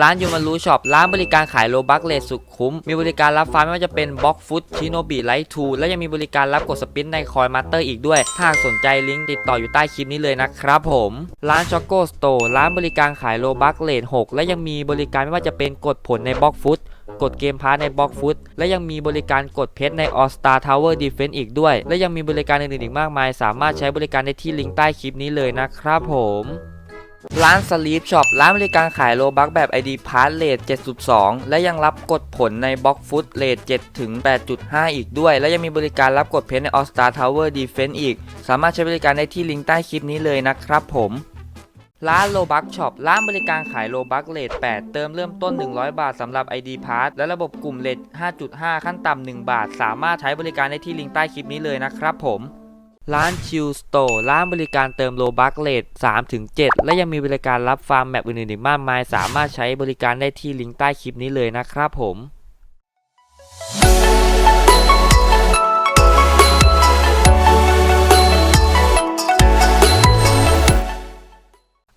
ร้านยูมารูช็อปร้านบริการขายโลบักเลทสุดคุ้ม มีบริการรับฟาร์มไม่ว่าจะเป็นบล็อกฟุตชิโนบิไลท์ทูและยังมีบริการรับกดสปินในคอยมาสเตอร์อีกด้วย ถ้าสนใจลิงก์ติดต่ออยู่ใต้คลิปนี้เลยนะครับผม ร้านช็อกโกสโตร์ร้านบริการขายโลบักเลท6และยังมีบริการไม่ว่าจะเป็นกดผลในบล็อกฟุตกดเกมพาร์ในบล็อกฟุตและยังมีบริการกดเพชรใน All Star Tower Defense อีกด้วย และยังมีบริการอื่นๆอีกมากมาย สามารถใช้บริการได้ที่ลิงก์ใต้คลิปนี้เลยนะครับผม ร้านสลีปช็อปร้านบริการขายโลบักแบบ ID p a s s เลท7.2 และยังรับกดผลในบล็อกฟุตเลท7ถึง 8.5 อีกด้วย และยังมีบริการรับกดเพชรใน All Star Tower Defense อีก สามารถใช้บริการได้ที่ลิงก์ใต้คลิปนี้เลยนะครับผมร้านโลบักช็อปร้านบริการขายโลบักเลท8 เติมเริ่มต้น 100 บาทสำหรับ ID p a s s และระบบกลุ่มเลท5.5 ขั้นต่ำ1บาท สามารถใช้บริการได้ที่ลิงก์ใต้คลิปนี้เลยนะครับผม ร้านชิลสโตร์ร้านบริการเติมโลบักเลท3-7และยังมีบริการรับฟาร์มแมปอื่นๆอีกมากมาย สามารถใช้บริการได้ที่ลิงก์ใต้คลิปนี้เลยนะครับผม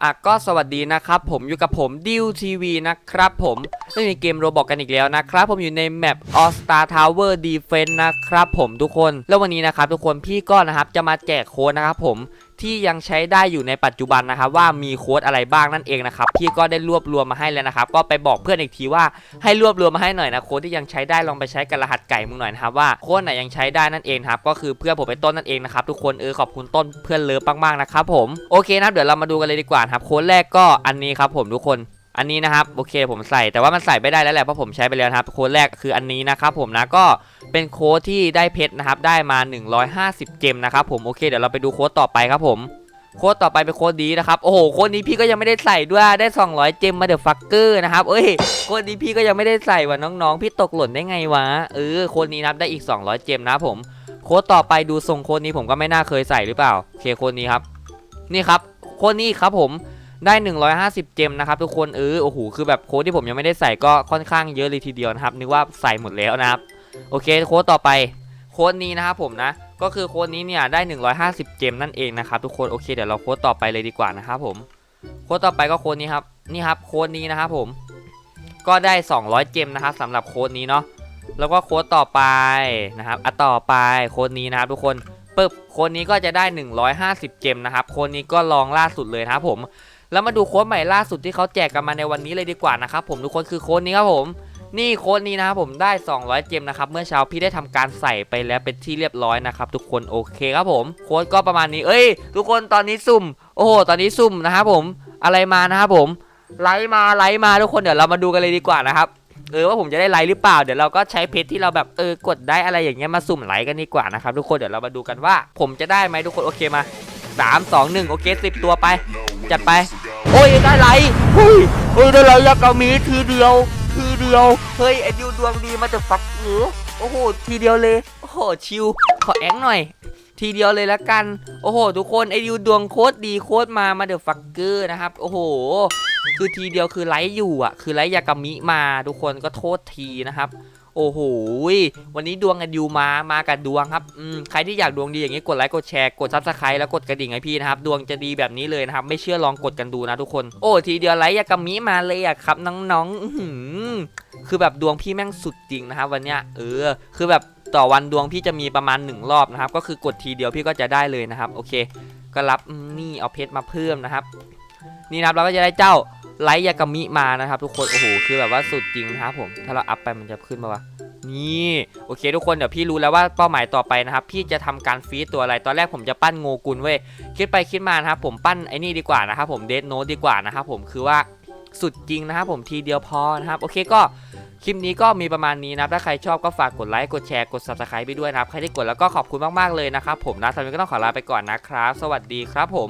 อะก็สวัสดีนะครับ ผมอยู่กับผมดิวทีวีนะครับผมไม่มีเกมโรบอกกันอีกแล้วนะครับ ผมอยู่ในแมป All Star Tower Defense นะครับผมทุกคน แล้ววันนี้นะครับทุกคนพี่ก็นะครับจะมาแจกโค้ดนะครับผมที่ยังใช้ได้อยู่ในปัจจุบันนะครับว่ามีโค้ดอะไรบ้างนั่นเองนะครับพี่ก็ได้รวบรวมมาให้แล้วนะครับ ก็ไปบอกเพื่อนอีกทีว่าให้รวบรวมมาให้หน่อยนะโค้ดที่ยังใช้ได้ลองไปใช้กับรหัสไก่มึงหน่อยนะครับว่าโค้ดไหนยังใช้ได้นั่นเองครับก็คือเพื่อนผมไปต้นนั่นเองนะครับทุกคนเออขอบคุณต้นเพื่อนเลิฟมากๆนะครับผมโอเคนะเดี๋ยวเรามาดูกันเลยดีกว่าครับโค้ดแรกก็อันนี้ครับผมทุกคนอันนี้นะครับโอเคผมใส่แต่ว่ามันใส่ไม่ได้แล้วแหละเพราะผมใช้ไปแล้วนะครับโค้ดแรกคืออันนี้นะครับผมนะก็ เป็นโค้ดที่ได้เพชรนะครับได้มา 150 เจมนะครับผมโอเคเดี๋ยวเราไปดูโค้ดต่อไปครับผมโค้ดต่อไปเป็นโค้ดดีนะครับโอ้โหโค้ดนี้พี่ก็ยังไม่ได้ใส่ด้วยได้ 200 เจมมาเดอะฟักเกอร์นะครับเอ้ยโค้ดนี้พี่ก็ยังไม่ได้ใส่ว่ะน้องๆ พี่ตกหล่นได้ไงวะเออโค้ดนี้นับได้อีก 200 เจมนะครับผมโค้ดต่อไปดูทรงโค้ดนี้ผมก็ไม่น่าเคยใส่หรือเปล่าโอเคโค้ดนี้ครับ นี่ครับโค้ดนี้ครับผมได้ 150 เจมนะครับทุกคนเออโอ้โหคือแบบโค้ดที่ผมยังไม่ได้ใส่ก็ค่อนข้างเยอะเลยทีเดียวนะครับนึกว่าใส่หมดแล้วนะครับ โอเคโค้ดต่อไปโค้ดนี้นะครับผมนะ ก็คือโค้ดนี้เนี่ยได้ 150 เจมนั่นเองนะครับทุกคนโอเคเดี๋ยวเราโค้ดต่อไปเลยดีกว่านะครับผมโค้ดต่อไปก็โค้ดนี้ครับนี่ครับโค้ดนี้นะครับผมก็ได้ 200 เจมนะครับสำหรับโค้ดนี้เนาะแล้วก็โค้ดต่อไปนะครับอะต่อไปโค้ดนี้นะครับทุกคนปึ๊บโค้ดนี้ก็จะได้ 150 เจมนะครับโค้ดนี้ก็ลองล่าสุดเลยนะครับผมแล้วมาดูโค้ดใหม่ล่าสุดที่เขาแจกกันมาในวันนี้เลยดีกว่านะครับผมทุกคนคือโค้ดนี้ครับผม นี่โค้ดนี้นะครับผมได้ 200 เจมนะครับเมื่อเช้าพี่ได้ทำการใส่ไปแล้วเป็นที่เรียบร้อยนะครับทุกคนโอเคครับผมโค้ดก็ประมาณนี้เอ้ย ทุกคนตอนนี้ซุ่ม โอ้โหตอนนี้ซุ่มนะครับผมอะไรมานะครับผมไลค์มาไลค์มาทุกคนเดี๋ยวเรามาดูกันเลยดีกว่านะครับเออว่าผมจะได้ไลค์หรือเปล่าเดี๋ยวเราก็ใช้เพจที่เราแบบเออกดได้อะไรอย่างเงี้ยมาสุ่มไลค์กันดีกว่านะครับทุกคนเดี๋ยวเรามาดูกันว่า ผมจะได้ไหมทุกคนโอเคมาสามสองหนึ่งโอเคสิบตัวไป จัดไป โอ้ยได้ไรเฮ้ยเฮ้ยได้ไรยากามีทีเดียว ทีเดียว เฮ้ยไอ้ดิวดวงดีมาจากฟักเออโอ้โห ทีเดียวเลย โอ้โห ชิว ขอแองหน่อย ทีเดียวเลยละกัน โอ้โห ทุกคน ไอ้ดิวดวงโคตรดีโคตรมา มาเดอะฟักเกอร์นะครับ โอ้โห คือทีเดียวคือไลฟ์อยู่อะ คือไลฟ์ยากามิมา ทุกคนก็โทษทีนะครับ โอ้โหวันนี้ดวงกันดิวมามากับดวงครับอืมใครที่อยากดวงดีอย่างนี้กดไลค์กดแชร์กดซับสไครต์แล้วกดกระดิ่งให้พี่นะครับดวงจะดีแบบนี้เลยนะครับไม่เชื่อลองกดกันดูนะทุกคนโอ้ทีเดียวไลค์ยากามิมาเลยอะครับน้องๆอือหือคือแบบดวงพี่แม่งสุดจริงนะครับวันเนี้ยเออ คือแบบต่อวันดวงพี่จะมีประมาณหนึ่งรอบนะครับ ก็คือกดทีเดียวพี่ก็จะได้เลยนะครับ โอเค ก็รับนี่เอาเพชรมาเพิ่มนะครับ นี่นะครับเราก็จะได้เจ้า ไลท์ยากามิมานะครับ ทุกคนโอ้โหคือแบบว่าสุดจริงนะครับผมถ้าเราอัพไปมันจะขึ้นมาวะนี่โอเค ทุกคนเดี๋ยวพี่รู้แล้วว่าเป้าหมายต่อไปนะครับ พี่จะทำการฟีดตัวอะไรตอนแรกผมจะปั้นโงกุลเว้ยคิดไปคิดมานะครับผมปั้นไอ้นี่ดีกว่านะครับผมเดดโนดีกว่านะครับผมคือว่าสุดจริงนะครับผมทีเดียวพอนะครับ โอเคก็คลิปนี้ก็มีประมาณนี้นะถ้าใครชอบก็ฝากกดไลค์กดแชร์กด subscribe ไปด้วยนะครับใครที่กดแล้วก็ขอบคุณมากๆเลยนะครับผมนะสำหรับวันนี้ก็ต้องขอลาไปก่อนนะครับ สวัสดีครับผม